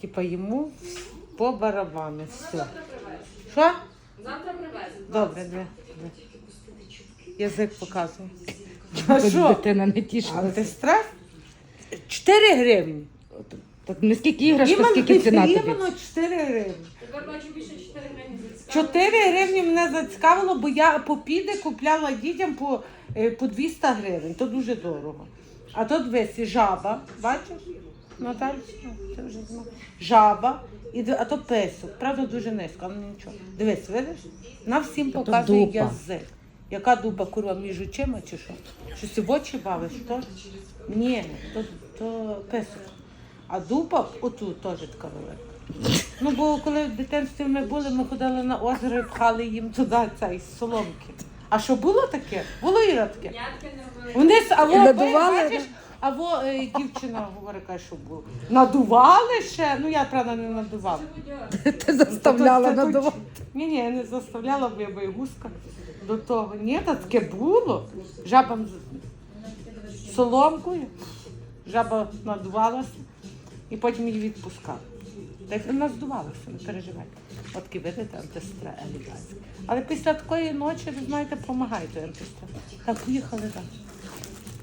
Типа йому по барабану. Все. Що? Завтра привезу. Добре, диви. Язик показує. А що? дитина не Але тішилася. ти страх? 4 гривні. Так не скільки іграшка, Іменно- скільки ціна тобі. Іменно 4 гривні. Тепер бачу більше 4 гривні зацікавлено. 4 гривні мене зацікавило, бо я по піде купляла дітям по, е, по 200 гривень. То дуже дорого. А тут дивись, і жаба, бачиш? Вже знаєш. Жаба, і, д- а то песок. Правда, дуже низько, але нічого. Дивись, видиш? На всім то показує дупа. язик. Яка дуба, курва, між очима чи що? Щось ти в очі бавиш, то? Ні, то, то песок. А дуба отут теж така велика. Ну, бо коли в дитинстві ми були, ми ходили на озеро і пхали їм туди цей з соломки. А що було таке? Було Іра таке? Вони с- І надували, бачиш, або е, дівчина говорить, каже, що було. Надували ще? Ну я правда не надувала. Ти заставляла Та тут- надавати. Ні, ні, я не заставляла, бо я боягузка до того. Ні, та таке було. Жаба з соломкою, жаба надувалася і потім її відпускала. Так вона здувалася, не переживайте. От такі видите, антистрес елегантський. Але після такої ночі, ви знаєте, допомагає той антистрес. Так, поїхали далі.